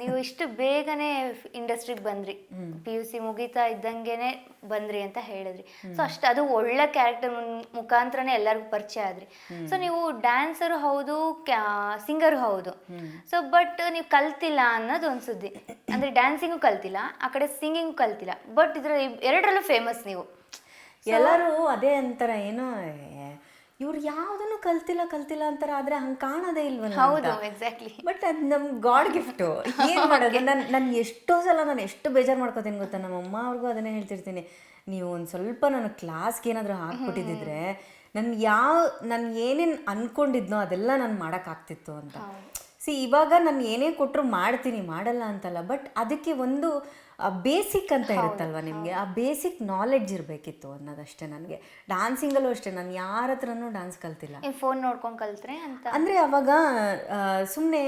ನೀವು ಇಷ್ಟು ಬೇಗನೆ ಇಂಡಸ್ಟ್ರಿಗೆ ಬಂದ್ರಿ. ಪಿ ಯು ಸಿ ಮುಗಿತಾ ಇದ್ದಂಗೆನೆ ಬಂದ್ರಿ ಅಂತ ಹೇಳಿದ್ರಿ. ಸೊ ಅಷ್ಟು ಅದು ಒಳ್ಳೆ ಕ್ಯಾರೆಕ್ಟರ್ ಮುಖಾಂತರನೇ ಎಲ್ಲರಿಗೂ ಪರಿಚಯ ಆದ್ರಿ. ಸೊ ನೀವು ಡ್ಯಾನ್ಸರು ಹೌದು ಸಿಂಗರು ಹೌದು. ಸೊ ಬಟ್ ನೀವು ಕಲ್ತಿಲ್ಲ ಅನ್ನೋದು ಒಂದು ಸುದ್ದಿ. ಅಂದ್ರೆ ಡ್ಯಾನ್ಸಿಂಗು ಕಲ್ತಿಲ್ಲ ಆ ಕಡೆ ಸಿಂಗಿಂಗ್ ಕಲ್ತಿಲ್ಲ. ಬಟ್ ಇದ್ರ ಎರಡರಲ್ಲೂ ಫೇಮಸ್ ನೀವು. ಎಲ್ಲರೂ ಅದೇ ಅಂತಾರ ಏನೋ ಇವ್ರು ಯಾವ್ದನ್ನು ಕಲ್ತಿಲ್ಲ ಕಲ್ತಿಲ್ಲ ಅಂತಾರ ಆದ್ರೆ ಹಂಗ್ ಕಾಣೋದೇ ಇಲ್ವಲ್ಲ ಹೌದು ಎಕ್ಸಾಕ್ಟ್ಲಿ ಬಟ್ ಅದು ನಮ್ ಗಾಡ್ ಗಿಫ್ಟ್ ಏನ್ ಮಾಡೋದು? ನಾನು ನಾನು ಎಷ್ಟೋ ಸಲ ನಾನು ಎಷ್ಟು ಬೇಜಾರು ಮಾಡ್ಕೋತೀನಿ ಗೊತ್ತಾ? ನಮ್ಮ ಅಮ್ಮ ಅವ್ರಿಗೂ ಅದನ್ನೇ ಹೇಳ್ತಿರ್ತೀನಿ. ನೀವು ಒಂದ್ ಸ್ವಲ್ಪ ನನ್ನ ಕ್ಲಾಸ್ಗೆ ಏನಾದರೂ ಹಾಕ್ಬಿಟ್ಟಿದ್ರೆ ನನ್ ಯಾವ ನಾನು ಏನೇನ್ ಅನ್ಕೊಂಡಿದ್ನೋ ಅದೆಲ್ಲ ನಾನು ಆಗ್ತಿತ್ತು ಅಂತ. ಸಿ ಇವಾಗ ನಾನು ಏನೇ ಕೊಟ್ಟರು ಮಾಡ್ತೀನಿ ಮಾಡಲ್ಲ ಅಂತಲ್ಲ ಬಟ್ ಅದಕ್ಕೆ ಒಂದು ಬೇಸಿಕ್ ಅಂತ ಇರುತ್ತಲ್ವ ನಿಮಗೆ? ಆ ಬೇಸಿಕ್ ನಾಲೆಡ್ಜ್ ಇರಬೇಕಿತ್ತು ಅನ್ನೋದಷ್ಟೇ ನನಗೆ. ಡಾನ್ಸಿಂಗಲ್ಲೂ ಅಷ್ಟೇ ನಾನು ಯಾರ ಹತ್ರನೂ ಡ್ಯಾನ್ಸ್ ಕಲ್ತಿಲ್ಲ. ಫೋನ್ ನೋಡ್ಕೊಂಡು ಕಲ್ತ್ರೆ ಅಂತ. ಅಂದ್ರೆ ಅವಾಗ ಸುಮ್ಮನೆ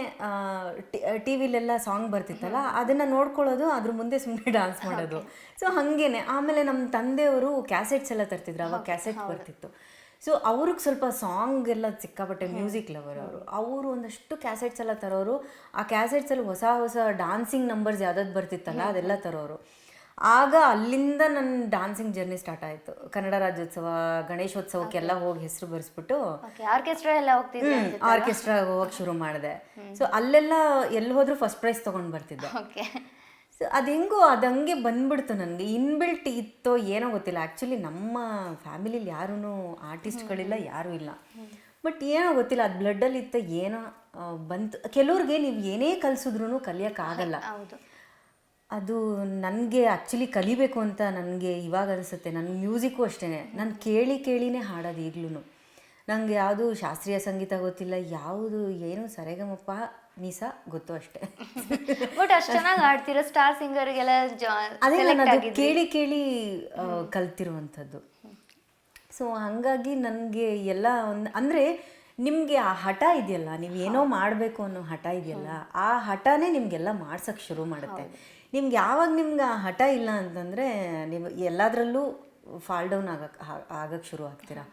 ಟಿ ವಿಲೆಲ್ಲ ಸಾಂಗ್ ಬರ್ತಿತ್ತಲ್ಲ ಅದನ್ನ ನೋಡ್ಕೊಳ್ಳೋದು ಅದ್ರ ಮುಂದೆ ಸುಮ್ಮನೆ ಡಾನ್ಸ್ ಮಾಡೋದು. ಸೊ ಹಾಗೇನೆ. ಆಮೇಲೆ ನಮ್ಮ ತಂದೆಯವರು ಕ್ಯಾಸೆಟ್ಸ್ ಎಲ್ಲ ತರ್ತಿದ್ರು ಅವಾಗ ಕ್ಯಾಸೆಟ್ ಬರ್ತಿತ್ತು. ಸೊ ಅವ್ರಿಗೆ ಸ್ವಲ್ಪ ಸಾಂಗ್ ಎಲ್ಲ ಸಿಕ್ಕಾಪಟ್ಟೆ ಮ್ಯೂಸಿಕ್ ಲವರ್ ಅವರು. ಅವರು ಒಂದಷ್ಟು ಕ್ಯಾಸೆಟ್ಸ್ ಎಲ್ಲ ತರೋರು. ಆ ಕ್ಯಾಸೆಟ್ಸ್ ಅಲ್ಲಿ ಹೊಸ ಹೊಸ ಡಾನ್ಸಿಂಗ್ ನಂಬರ್ಸ್ ಯಾವ್ದಾದ್ರು ಬರ್ತಿತ್ತಲ್ಲ ಅದೆಲ್ಲ ತರೋರು. ಆಗ ಅಲ್ಲಿಂದ ನನ್ನ ಡಾನ್ಸಿಂಗ್ ಜರ್ನಿ ಸ್ಟಾರ್ಟ್ ಆಯಿತು. ಕನ್ನಡ ರಾಜ್ಯೋತ್ಸವ ಗಣೇಶೋತ್ಸವಕ್ಕೆಲ್ಲ ಹೋಗಿ ಹೆಸರು ಬರೆಸ್ಬಿಟ್ಟು ಆರ್ಕೆಸ್ಟ್ರಾ ಎಲ್ಲ ಹೋಗ್ತಿದ್ದೆ ಆರ್ಕೆಸ್ಟ್ರಾ ಹೋಗಕ್ಕೆ ಶುರು ಮಾಡಿದೆ. ಸೊ ಅಲ್ಲೆಲ್ಲ ಎಲ್ಲಿ ಹೋದ್ರೂ ಫಸ್ಟ್ ಪ್ರೈಸ್ ತೊಗೊಂಡು ಬರ್ತಿದ್ದೆ. ಸೊ ಅದು ಹೆಂಗೋ ಅದು ಹಂಗೆ ಬಂದ್ಬಿಡ್ತು ನನಗೆ. ಇನ್ಬಿಲ್ಟ್ ಇತ್ತೋ ಏನೋ ಗೊತ್ತಿಲ್ಲ. ಆ್ಯಕ್ಚುಲಿ ನಮ್ಮ ಫ್ಯಾಮಿಲಿಲಿ ಯಾರೂ ಆರ್ಟಿಸ್ಟ್ಗಳಿಲ್ಲ ಯಾರೂ ಇಲ್ಲ. ಬಟ್ ಏನೋ ಗೊತ್ತಿಲ್ಲ ಅದು ಬ್ಲಡ್ಡಲ್ಲಿ ಇತ್ತು ಏನೋ ಬಂತು. ಕೆಲವ್ರಿಗೆ ನೀವು ಏನೇ ಕಲಿಸಿದ್ರು ಕಲಿಯೋಕ್ಕಾಗಲ್ಲ ಅದು ನನಗೆ ಆ್ಯಕ್ಚುಲಿ ಕಲಿಬೇಕು ಅಂತ ನನಗೆ ಇವಾಗ ಅನಿಸುತ್ತೆ. ನನ್ನ ಮ್ಯೂಸಿಕ್ಕು ಅಷ್ಟೇ ನಾನು ಕೇಳಿ ಕೇಳಿನೇ ಹಾಡೋದು ಈಗಲೂ ನನಗೆ ಯಾವುದು ಶಾಸ್ತ್ರೀಯ ಸಂಗೀತ ಗೊತ್ತಿಲ್ಲ ಯಾವುದು ಏನು ಸರೇಗಮಪ್ಪ ನಿಸ ಗೊತ್ತು ಅಷ್ಟೇ. ಬಟ್ ಅಷ್ಟು ಚೆನ್ನಾಗಿ ಆಡ್ತಿರೋ ಸ್ಟಾರ್ ಸಿಂಗರ್ಗೆಲ್ಲ ಅದೇ ನಾನು ಅದು ಕೇಳಿ ಕೇಳಿ ಕಲ್ತಿರುವಂಥದ್ದು. ಸೊ ಹಾಗಾಗಿ ನನಗೆ ಎಲ್ಲ ಒಂದು ಅಂದರೆ ನಿಮಗೆ ಆ ಹಠ ಇದೆಯಲ್ಲ ನೀವು ಏನೋ ಮಾಡಬೇಕು ಅನ್ನೋ ಹಠ ಇದೆಯಲ್ಲ ಆ ಹಠನೇ ನಿಮಗೆಲ್ಲ ಮಾಡ್ಸೋಕ್ಕೆ ಶುರು ಮಾಡುತ್ತೆ. ನಿಮ್ಗೆ ಯಾವಾಗ ನಿಮ್ಗೆ ಆ ಹಠ ಇಲ್ಲ ಅಂತಂದರೆ ನೀವು ಎಲ್ಲದರಲ್ಲೂ ಫಾಲ್ ಡೌನ್ ಆಗಕ್ಕೆ ಆಗಕ್ಕೆ ಶುರು ಆಗ್ತೀರಾ.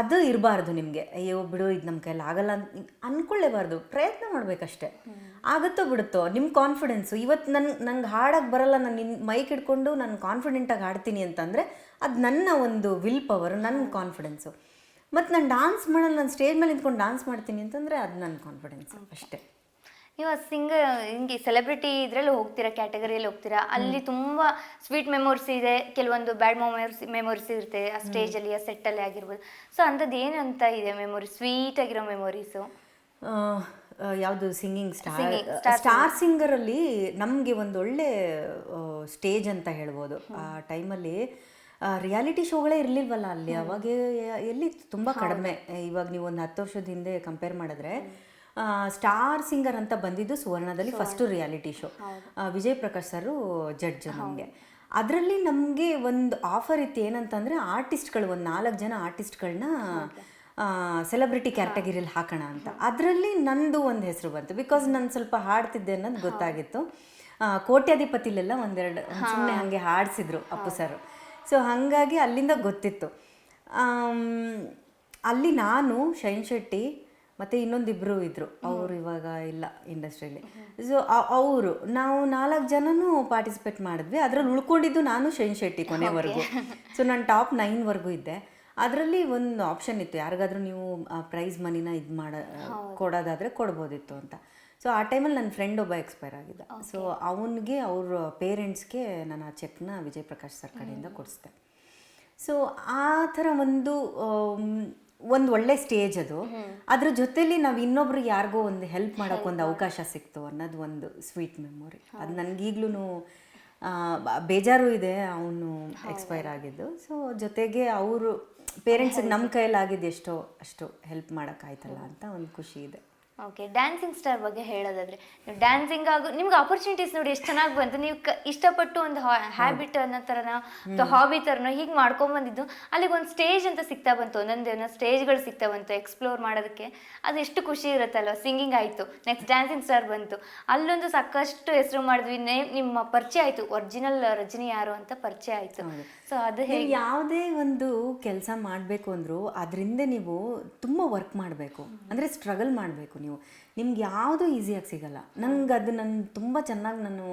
ಅದು ಇರಬಾರ್ದು ನಿಮಗೆ. ಅಯ್ಯೋ ಬಿಡು ಇದು ನಮ್ಮ ಕೈಯಲ್ಲಿ ಆಗಲ್ಲ ಅಂತ ಅಂದ್ಕೊಳ್ಳೇಬಾರ್ದು ಪ್ರಯತ್ನ ಮಾಡಬೇಕಷ್ಟೆ. ಆಗುತ್ತೋ ಬಿಡುತ್ತೋ ನಿಮ್ಮ ಕಾನ್ಫಿಡೆನ್ಸು ಇವತ್ತು ನನ್ನ ನಂಗೆ ಹಾಡಕ್ಕೆ ಬರಲ್ಲ ನಾನು ನಿನ್ನ ಮೈಕ್ ಹಿಡ್ಕೊಂಡು ನಾನು ಕಾನ್ಫಿಡೆಂಟಾಗಿ ಹಾಡ್ತೀನಿ ಅಂತಂದರೆ ಅದು ನನ್ನ ಒಂದು ವಿಲ್ ಪವರ್ ನನ್ನ ಕಾನ್ಫಿಡೆನ್ಸು ಮತ್ತು ನಾನು ಡಾನ್ಸ್ ಮಾಡಲ್ಲ ನಾನು ಸ್ಟೇಜ್ ಮೇಲೆ ನಿಂತ್ಕೊಂಡು ಡಾನ್ಸ್ ಮಾಡ್ತೀನಿ ಅಂತಂದರೆ ಅದು ನನ್ನ ಕಾನ್ಫಿಡೆನ್ಸ್ ಅಷ್ಟೇ. ನೀವು ಸಿಂಗ ಹಿಂಗೆ ಸೆಲೆಬ್ರಿಟಿ ಇದರಲ್ಲಿ ಹೋಗ್ತೀರಾ ಕ್ಯಾಟಗರಿಯಲ್ಲಿ ಹೋಗ್ತೀರಾ? ಅಲ್ಲಿ ತುಂಬಾ ಸ್ವೀಟ್ ಮೆಮೊರೀಸ್ ಇದೆ. ಕೆಲವೊಂದು ಬ್ಯಾಡ್ ಮೆಮೊರೀಸ್ ಮೆಮೊರೀಸ್ ಇರುತ್ತೆ ಆ ಸ್ಟೇಜಲ್ಲಿ ಆ ಸೆಟ್ಟಲ್ಲಿ ಆಗಿರ್ಬೋದು. ಸೊ ಅಂಥದ್ದು ಏನು ಅಂತ ಇದೆ ಮೆಮೊರಿ ಸ್ವೀಟ್ ಆಗಿರೋ ಮೆಮೊರೀಸು ಯಾವುದು ಸಿಂಗಿಂಗ್ ಸ್ಟಾರ್ ಸ್ಟಾರ್ ಸಿಂಗರಲ್ಲಿ ನಮಗೆ ಒಂದು ಒಳ್ಳೆ ಸ್ಟೇಜ್ ಅಂತ ಹೇಳ್ಬೋದು. ಆ ಟೈಮಲ್ಲಿ ರಿಯಾಲಿಟಿ ಶೋಗಳೇ ಇರಲಿಲ್ವಲ್ಲ ಅಲ್ಲಿ? ಅವಾಗ ಎಲ್ಲಿ ತುಂಬ ಕಡಿಮೆ. ಇವಾಗ ನೀವು ಒಂದು ಹತ್ತು ವರ್ಷದ ಹಿಂದೆ ಕಂಪೇರ್ ಮಾಡಿದ್ರೆ ಸ್ಟಾರ್ ಸಿಂಗರ್ ಅಂತ ಬಂದಿದ್ದು ಸುವರ್ಣದಲ್ಲಿ first reality show. Vijay Prakash sir judge ನಮಗೆ. ಅದರಲ್ಲಿ ನಮಗೆ ಒಂದು ಆಫರ್ ಇತ್ತು ಏನಂತಂದರೆ ಆರ್ಟಿಸ್ಟ್ಗಳು ಒಂದು ನಾಲ್ಕು ಜನ ಆರ್ಟಿಸ್ಟ್ಗಳನ್ನ ಸೆಲೆಬ್ರಿಟಿ ಕ್ಯಾಟಗರಿಯಲ್ಲಿ ಹಾಕೋಣ ಅಂತ. ಅದರಲ್ಲಿ ನಂದು ಒಂದು ಹೆಸರು ಬಂತು. ಬಿಕಾಸ್ ನಾನು ಸ್ವಲ್ಪ ಹಾಡ್ತಿದ್ದೆ ಅನ್ನೋದು ಗೊತ್ತಾಗಿತ್ತು. ಕೋಟ್ಯಾಧಿಪತಿಲೆಲ್ಲ ಒಂದೆರಡು ಸುಮ್ಮನೆ ಹಾಗೆ ಹಾಡಿಸಿದ್ರು ಅಪ್ಪು ಸರ್. ಸೊ ಹಾಗಾಗಿ ಅಲ್ಲಿಂದ ಗೊತ್ತಿತ್ತು. ಅಲ್ಲಿ ನಾನು ಶೈನ್ ಶೆಟ್ಟಿ ಮತ್ತು ಇನ್ನೊಂದಿಬ್ಬರು ಇದ್ದರು ಅವರು ಇವಾಗ ಇಲ್ಲ ಇಂಡಸ್ಟ್ರಿಯಲ್ಲಿ ಸೊ ಅವರು ನಾವು ನಾಲ್ಕು ಜನನೂ ಪಾರ್ಟಿಸಿಪೇಟ್ ಮಾಡಿದ್ವಿ. ಅದರಲ್ಲಿ ಉಳ್ಕೊಂಡಿದ್ದು ನಾನು ಶೈನ್ ಶೆಟ್ಟಿ ಕೊನೆವರೆಗೂ. ಸೊ ನಾನು ಟಾಪ್ ನೈನ್ವರೆಗೂ ಇದ್ದೆ. ಅದರಲ್ಲಿ ಒಂದು ಆಪ್ಷನ್ ಇತ್ತು. ಯಾರಿಗಾದ್ರೂ ನೀವು ಪ್ರೈಸ್ ಮನಿನ ಇದು ಮಾಡ ಕೊಡೋದಾದರೆ ಕೊಡ್ಬೋದಿತ್ತು ಅಂತ. ಸೊ ಆ ಟೈಮಲ್ಲಿ ನನ್ನ ಫ್ರೆಂಡ್ ಒಬ್ಬ ಎಕ್ಸ್ಪೈರ್ ಆಗಿದ್ದ. ಸೊ ಅವನಿಗೆ ಅವ್ರ ಪೇರೆಂಟ್ಸ್ಗೆ ನಾನು ಆ ಚೆಕ್ನ ವಿಜಯ್ ಪ್ರಕಾಶ್ ಸರ್ ಕಡೆಯಿಂದ ಕೊಡಿಸ್ದೆ. ಸೊ ಆ ಥರ ಒಂದು ಒಂದು ಒಳ್ಳೆ ಸ್ಟೇಜ್ ಅದು. ಅದ್ರ ಜೊತೆಲಿ ನಾವು ಇನ್ನೊಬ್ರು ಯಾರಿಗೋ ಒಂದು ಹೆಲ್ಪ್ ಮಾಡೋಕೆ ಒಂದು ಅವಕಾಶ ಸಿಕ್ತು ಅನ್ನೋದು ಒಂದು ಸ್ವೀಟ್ ಮೆಮೊರಿ ಅದು ನನಗೀಗ್ಲೂ ಬೇಜಾರು ಇದೆ ಅವನು ಎಕ್ಸ್ಪೈರ್ ಆಗಿದ್ದು. ಸೊ ಜೊತೆಗೆ ಅವರು ಪೇರೆಂಟ್ಸಿಗೆ ನಮ್ಮ ಕೈಯಲ್ಲಿ ಆಗಿದ್ದು ಎಷ್ಟೋ ಅಷ್ಟು ಹೆಲ್ಪ್ ಮಾಡೋಕ್ಕಾಯ್ತಲ್ಲ ಅಂತ ಒಂದು ಖುಷಿ ಇದೆ. ಓಕೆ ಡ್ಯಾನ್ಸಿಂಗ್ ಸ್ಟಾರ್ ಬಗ್ಗೆ ಹೇಳೋದಾದ್ರೆ ನೀವು ಡ್ಯಾನ್ಸಿಂಗ್ ಆಗು ನಿಮ್ಗೆ ಆಪರ್ಚುನಿಟೀಸ್ ನೋಡಿ ಎಷ್ಟು ಚೆನ್ನಾಗಿ ಬಂತು. ನೀವು ಕ ಇಷ್ಟಪಟ್ಟು ಒಂದು ಹ್ಯಾಬಿಟ್ ಅನ್ನೋ ಥರನ ಅಥವಾ ಹಾಬಿ ಥರನೋ ಹೀಗೆ ಮಾಡ್ಕೊಂಬಂದಿದ್ದು ಅಲ್ಲಿಗೆ ಒಂದು ಸ್ಟೇಜ್ ಅಂತ ಸಿಗ್ತಾ ಬಂತು. ಒಂದೊಂದೇ ಒಂದೊಂದು ಸ್ಟೇಜ್ಗಳು ಸಿಗ್ತಾ ಬಂತು ಎಕ್ಸ್ಪ್ಲೋರ್ ಮಾಡೋದಕ್ಕೆ. ಅದು ಎಷ್ಟು ಖುಷಿ ಇರುತ್ತಲ್ವ? ಸಿಂಗಿಂಗ್ ಆಯಿತು ನೆಕ್ಸ್ಟ್ ಡ್ಯಾನ್ಸಿಂಗ್ ಸ್ಟಾರ್ ಬಂತು. ಅಲ್ಲೊಂದು ಸಾಕಷ್ಟು ಹೆಸರು ಮಾಡಿದ್ವಿ. ನೇಮ್ ನಿಮ್ಮ ಪರಿಚಯ ಆಯಿತು. ಒರಿಜಿನಲ್ ರಜನಿ ಯಾರು ಅಂತ ಪರಿಚಯ ಆಯಿತು. ಸೊ ಅದು ಹೇಗೆ? ಯಾವುದೇ ಒಂದು ಕೆಲಸ ಮಾಡಬೇಕು ಅಂದರೂ ಅದರಿಂದ ನೀವು ತುಂಬ ವರ್ಕ್ ಮಾಡಬೇಕು. ಅಂದರೆ ಸ್ಟ್ರಗಲ್ ಮಾಡಬೇಕು ನೀವು. ನಿಮ್ಗೆ ಯಾವುದೂ ಈಸಿಯಾಗಿ ಸಿಗಲ್ಲ. ನಂಗೆ ಅದು ನನ್ನ ತುಂಬ ಚೆನ್ನಾಗಿ ನಾನು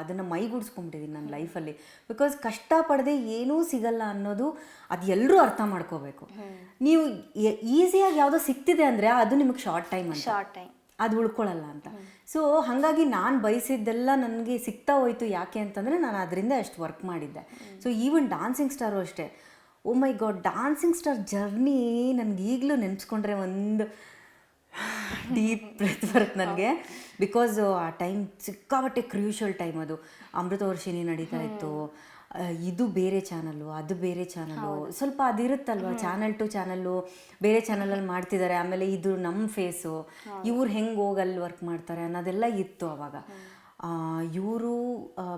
ಅದನ್ನು ಮೈಗೂಡಿಸ್ಕೊಂಬಿಟ್ಟಿದ್ದೀನಿ ನನ್ನ ಲೈಫಲ್ಲಿ. ಬಿಕಾಸ್ ಕಷ್ಟಪಡದೆ ಏನೂ ಸಿಗಲ್ಲ ಅನ್ನೋದು ಅದು ಎಲ್ಲರೂ ಅರ್ಥ ಮಾಡ್ಕೋಬೇಕು. ನೀವು ಈಸಿಯಾಗಿ ಯಾವುದೋ ಸಿಗ್ತಿದೆ ಅಂದರೆ ಅದು ನಿಮಗೆ ಶಾರ್ಟ್ ಟೈಮ್ ಅಂತ. ಶಾರ್ಟ್ ಟೈಮ್ ಅದು ಉಳ್ಕೊಳ್ಳಲ್ಲ ಅಂತ. ಸೊ ಹಾಗಾಗಿ ನಾನು ಬಯಸಿದ್ದೆಲ್ಲ ನನಗೆ ಸಿಗ್ತಾ ಹೋಯ್ತು ಯಾಕೆ ಅಂತಂದರೆ ನಾನು ಅದರಿಂದ ಅಷ್ಟು ವರ್ಕ್ ಮಾಡಿದ್ದೆ. ಸೊ ಈವನ್ ಡಾನ್ಸಿಂಗ್ ಸ್ಟಾರು ಅಷ್ಟೇ. ಓ my god dancing star journey ನನಗೆ ಈಗಲೂ ನೆನೆಸ್ಕೊಂಡ್ರೆ ಒಂದು ಡೀಪ್ ಬ್ರೆತ್ ಬರುತ್ತೆ ನನಗೆ. ಬಿಕಾಸ್ ಆ ಟೈಮ್ ಸಿಕ್ಕಾಪಟ್ಟೆ ಕ್ರೂಷಲ್ ಟೈಮ್ ಅದು. ಅಮೃತ ವರ್ಷಿನಿ ನಡೀತಾ ಇತ್ತು. ಇದು ಬೇರೆ ಚಾನಲ್ಲು ಅದು ಬೇರೆ ಚಾನಲ್ಲು ಸ್ವಲ್ಪ ಅದಿರುತ್ತಲ್ವ? ಚಾನಲ್ ಟು ಚಾನಲ್ಲು ಬೇರೆ ಚಾನಲಲ್ಲಿ ಮಾಡ್ತಿದ್ದಾರೆ ಆಮೇಲೆ ಇದು ನಮ್ಮ ಫೇಸು ಇವ್ರು ಹೆಂಗೆ ಹೋಗಲ್ಲಿ ವರ್ಕ್ ಮಾಡ್ತಾರೆ ಅನ್ನೋದೆಲ್ಲ ಇತ್ತು ಅವಾಗ. ಇವರು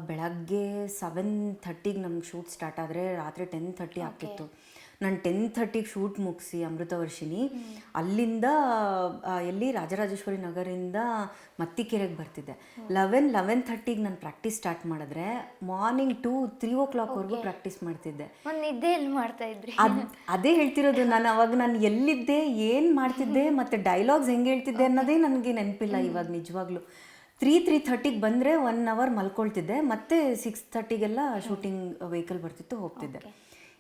ಬೆಳಗ್ಗೆ ಸೆವೆನ್ ಥರ್ಟಿಗೆ ನಮ್ಗೆ ಶೂಟ್ ಸ್ಟಾರ್ಟ್ ಆದರೆ ರಾತ್ರಿ ಟೆನ್ ಥರ್ಟಿ ಆಗ್ತಿತ್ತು. ನಾನು ಟೆನ್ ಥರ್ಟಿಗೆ ಶೂಟ್ ಮುಗಿಸಿ ಅಮೃತವರ್ಷಿಣಿ ಅಲ್ಲಿಂದ ಎಲ್ಲಿ ರಾಜರಾಜೇಶ್ವರಿ ನಗರಿಂದ ಮತ್ತಿಕೆರೆಗೆ ಬರ್ತಿದ್ದೆ. ಲೆವೆನ್ ಲೆವೆನ್ ಥರ್ಟಿಗೆ ನಾನು ಪ್ರಾಕ್ಟೀಸ್ ಸ್ಟಾರ್ಟ್ ಮಾಡಿದ್ರೆ ಮಾರ್ನಿಂಗ್ ಟು ತ್ರೀ ಓ ಕ್ಲಾಕ್ವರೆಗೂ ಪ್ರಾಕ್ಟೀಸ್ ಮಾಡ್ತಿದ್ದೆ. ಮಾಡ್ತಾ ಇದ್ರಿ? ಅದೇ ಹೇಳ್ತಿರೋದು ನಾನು ಅವಾಗ ನಾನು ಎಲ್ಲಿದ್ದೆ ಏನು ಮಾಡ್ತಿದ್ದೆ ಮತ್ತು ಡೈಲಾಗ್ಸ್ ಹೆಂಗೆ ಹೇಳ್ತಿದ್ದೆ ಅನ್ನೋದೇ ನನಗೆ ನೆನಪಿಲ್ಲ ಇವಾಗ ನಿಜವಾಗ್ಲೂ. ತ್ರೀ ತ್ರೀ ಥರ್ಟಿಗೆ ಬಂದರೆ ಒನ್ ಅವರ್ ಮಲ್ಕೊಳ್ತಿದ್ದೆ ಮತ್ತೆ ಸಿಕ್ಸ್ ಥರ್ಟಿಗೆಲ್ಲ ಶೂಟಿಂಗ್ ವೆಹಿಕಲ್ ಬರ್ತಿತ್ತು ಹೋಗ್ತಿದ್ದೆ.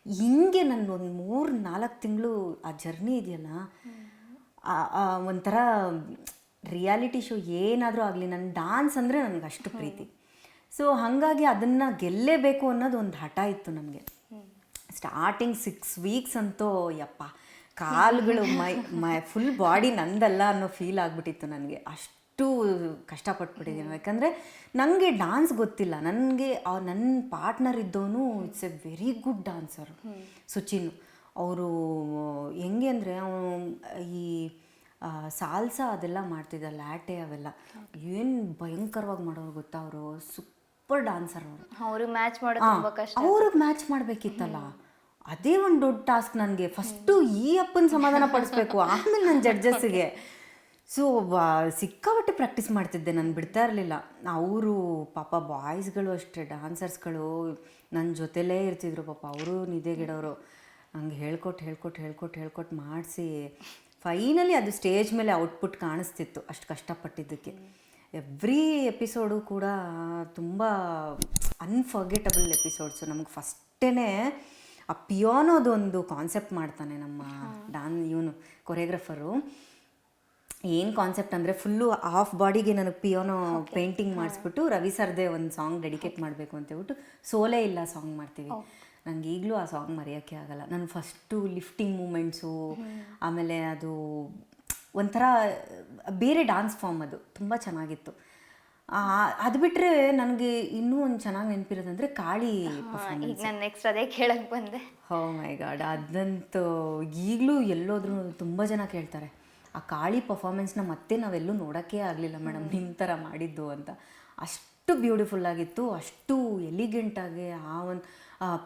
ಹಿಂಗೆ ನನ್ನ ಒಂದು ಮೂರು ನಾಲ್ಕು ತಿಂಗಳು ಆ ಜರ್ನಿ ಇದೆಯಲ್ಲ ಒಂಥರ ರಿಯಾಲಿಟಿ ಶೋ ಏನಾದರೂ ಆಗಲಿ ನನ್ನ ಡಾನ್ಸ್ ಅಂದರೆ ನನಗೆ ಅಷ್ಟು ಪ್ರೀತಿ. ಸೊ ಹಾಗಾಗಿ ಅದನ್ನು ಗೆಲ್ಲೇಬೇಕು ಅನ್ನೋದು ಒಂದು ಹಠ ಇತ್ತು ನಮಗೆ. ಸ್ಟಾರ್ಟಿಂಗ್ ಸಿಕ್ಸ್ ವೀಕ್ಸ್ ಅಂತೂ ಯಪ್ಪ ಕಾಲುಗಳು ಮೈ ಮೈ ಫುಲ್ ಬಾಡಿ ನಂದಲ್ಲ ಅನ್ನೋ ಫೀಲ್ ಆಗಿಬಿಟ್ಟಿತ್ತು ನನಗೆ. ಅಷ್ಟು ಕಷ್ಟಪಟ್ಬಿಟ್ಟಿದ್ದೀನಿ. ಯಾಕಂದರೆ ನನಗೆ ಡಾನ್ಸ್ ಗೊತ್ತಿಲ್ಲ. ನನಗೆ ನನ್ನ ಪಾರ್ಟ್ನರ್ ಇದ್ದವನು it's a very good dancer Suchin. ಅವರು ಹೆಂಗೆ ಅಂದರೆ ಅವನು ಈ ಸಾಲ್ಸ ಅದೆಲ್ಲ ಮಾಡ್ತಿದ್ದ ಲ್ಯಾಟೆ ಅವೆಲ್ಲ. ಏನು ಭಯಂಕರವಾಗಿ ಮಾಡೋರು ಗೊತ್ತಾ ಅವರು? ಸೂಪರ್ ಡಾನ್ಸರ್ ಅವರು. ಅವ್ರಿಗೆ ಮ್ಯಾಚ್ ಅವ್ರಿಗೆ ಮ್ಯಾಚ್ ಮಾಡಬೇಕಿತ್ತಲ್ಲ? ಅದೇ ಒಂದು ದೊಡ್ಡ ಟಾಸ್ಕ್ ನನಗೆ. ಫಸ್ಟು ಈ ಅಪ್ಪನ ಸಮಾಧಾನ ಪಡಿಸ್ಬೇಕು. ಆಮೇಲೆ ನನ್ನ ಜಡ್ಜಸ್ಸಿಗೆ ಸೊ ಸಿಕ್ಕಾಪಟ್ಟೆ ಪ್ರಾಕ್ಟೀಸ್ ಮಾಡ್ತಿದ್ದೆ ನಾನು ಬಿಡ್ತಾ ಇರಲಿಲ್ಲ. ಅವರು ಪಾಪ ಬಾಯ್ಸ್ಗಳು ಅಷ್ಟೇ ಡ್ಯಾನ್ಸರ್ಸ್ಗಳು ನನ್ನ ಜೊತೆಲೇ ಇರ್ತಿದ್ರು ಪಾಪ ಅವರು ನಿದ್ದೆಗಿಡೋರು ಹಂಗೆ ಹೇಳ್ಕೊಟ್ಟು ಹೇಳ್ಕೊಟ್ಟು ಹೇಳ್ಕೊಟ್ಟು ಹೇಳ್ಕೊಟ್ಟು ಮಾಡಿಸಿ ಫೈನಲಿ ಅದು ಸ್ಟೇಜ್ ಮೇಲೆ ಔಟ್ಪುಟ್ ಕಾಣಿಸ್ತಿತ್ತು ಅಷ್ಟು ಕಷ್ಟಪಟ್ಟಿದ್ದಕ್ಕೆ. ಎವ್ರಿ ಎಪಿಸೋಡು ಕೂಡ ತುಂಬ ಅನ್ಫರ್ಗೆಟಬಲ್ ಎಪಿಸೋಡ್ಸು ನಮಗೆ ಫಸ್ಟೇ ಆ ಪಿಯೋನೋದೊಂದು ಕಾನ್ಸೆಪ್ಟ್ ಮಾಡ್ತಾನೆ ನಮ್ಮ ಡಾನ್ ಇವನು ಕೊರಿಯೋಗ್ರಫರು ಏನು ಕಾನ್ಸೆಪ್ಟ್ ಅಂದರೆ ಫುಲ್ಲು ಹಾಫ್ ಬಾಡಿಗೆ ನನಗೆ ಪಿಯೋನೋ ಪೇಂಟಿಂಗ್ ಮಾಡಿಸ್ಬಿಟ್ಟು ರವಿ ಸರ್ದೇ ಒಂದು ಸಾಂಗ್ ಡೆಡಿಕೇಟ್ ಮಾಡಬೇಕು ಅಂತ ಹೇಳ್ಬಿಟ್ಟು ಸೋಲೇ ಇಲ್ಲ ಸಾಂಗ್ ಮಾಡ್ತೀವಿ. ನಂಗೆ ಈಗಲೂ ಆ ಸಾಂಗ್ ಮರೆಯೋಕ್ಕೆ ಆಗಲ್ಲ. ನಾನು ಫಸ್ಟು ಲಿಫ್ಟಿಂಗ್ ಮೂಮೆಂಟ್ಸು ಆಮೇಲೆ ಅದು ಒಂಥರ ಬೇರೆ ಡಾನ್ಸ್ ಫಾರ್ಮ್ ಅದು ತುಂಬ ಚೆನ್ನಾಗಿತ್ತು. ಅದು ಬಿಟ್ಟರೆ ನನಗೆ ಇನ್ನೂ ಒಂದು ಚೆನ್ನಾಗಿ ನೆನಪಿರೋದಂದರೆ ಕಾಳಿ ಈಗ ನಾನು ನೆಕ್ಸ್ಟ್ ಅದೇ ಕೇಳಕ್ಕೆ ಬಂದೆ. ಹೋ ಮೈ ಗಾಡ್ ಅದಂತೂ ಈಗಲೂ ಎಲ್ಲೋದ್ರೂ ತುಂಬ ಜನ ಕೇಳ್ತಾರೆ. ಆ ಕಾಳಿ ಪರ್ಫಾರ್ಮೆನ್ಸ್ನ ಮತ್ತೆ ನಾವೆಲ್ಲೂ ನೋಡೋಕ್ಕೇ ಆಗಲಿಲ್ಲ ಮೇಡಮ್ ನಿಮ್ಮ ಥರ ಮಾಡಿದ್ದು ಅಂತ. ಅಷ್ಟು ಬ್ಯೂಟಿಫುಲ್ ಆಗಿತ್ತು ಅಷ್ಟು ಎಲಿಗೆಂಟಾಗಿ ಆ ಒಂದು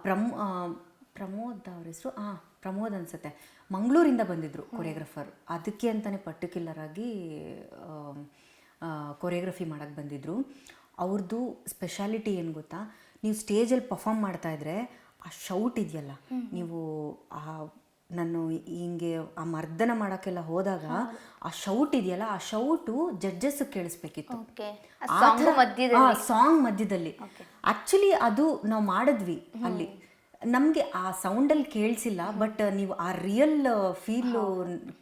ಪ್ರಮ್ ಪ್ರಮೋದ್ ಅವ್ರ ಹೆಸರು? ಹಾಂ ಪ್ರಮೋದ್ ಅನ್ಸುತ್ತೆ. ಮಂಗಳೂರಿಂದ ಬಂದಿದ್ದರು ಕೊರಿಯೋಗ್ರಫರ್ ಅದಕ್ಕೆ ಅಂತಲೇ ಪರ್ಟಿಕ್ಯುಲರ್ ಆಗಿ ಕೊರಿಯೋಗ್ರಫಿ ಮಾಡೋಕ್ಕೆ ಬಂದಿದ್ದರು ಅವ್ರದ್ದು ಸ್ಪೆಷಾಲಿಟಿ ಏನು ಗೊತ್ತಾ? ನೀವು ಸ್ಟೇಜಲ್ಲಿ ಪರ್ಫಾಮ್ ಮಾಡ್ತಾ ಇದ್ರೆ ಆ ಶೌಟ್ ಇದೆಯಲ್ಲ ನೀವು ಆ ನಾನು ಹಿಂಗೆ ಆ ಮರ್ದನ ಮಾಡೋಕ್ಕೆಲ್ಲ ಹೋದಾಗ ಆ ಶೌಟ್ ಇದೆಯಲ್ಲ ಆ ಶೌಟು ಜಡ್ಜಸ್ ಕೇಳಿಸ್ಬೇಕಿತ್ತು. ಓಕೆ ಸಾಂಗ್ ಮಧ್ಯದಲ್ಲಿ? ಸಾಂಗ್ ಮಧ್ಯದಲ್ಲಿ. ಆಕ್ಚುಲಿ ಅದು ನಾವು ಮಾಡಿದ್ವಿ ಅಲ್ಲಿ. ನಮಗೆ ಆ ಸೌಂಡಲ್ಲಿ ಕೇಳಿಸಿಲ್ಲ ಬಟ್ ನೀವು ಆ ರಿಯಲ್ ಫೀಲು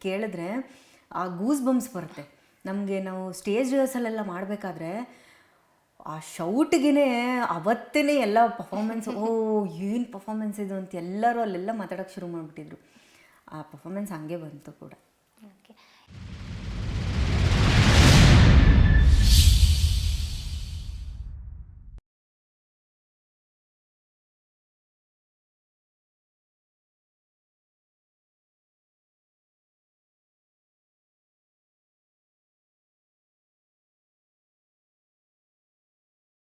ಕೇಳಿದ್ರೆ ಆ ಗೂಸ್ ಬಂಬ್ಸ್ ಬರುತ್ತೆ. ನಮಗೆ ನಾವು ಸ್ಟೇಜ್ ರಿಹರ್ಸಲೆಲ್ಲ ಮಾಡಬೇಕಾದ್ರೆ ಆ ಶೌಟ್ಗೆ ಅವತ್ತೇ ಎಲ್ಲ ಪರ್ಫಾರ್ಮೆನ್ಸ್ ಓ ಏನು ಪರ್ಫಾರ್ಮೆನ್ಸ್ ಇದು ಅಂತ ಎಲ್ಲರೂ ಅಲ್ಲೆಲ್ಲ ಮಾತಾಡೋಕ್ಕೆ ಶುರು ಮಾಡಿಬಿಟ್ಟಿದ್ರು. ಆ ಪರ್ಫಾರ್ಮೆನ್ಸ್ ಹಂಗೆ ಬಂತು ಕೂಡ. ಓಕೆ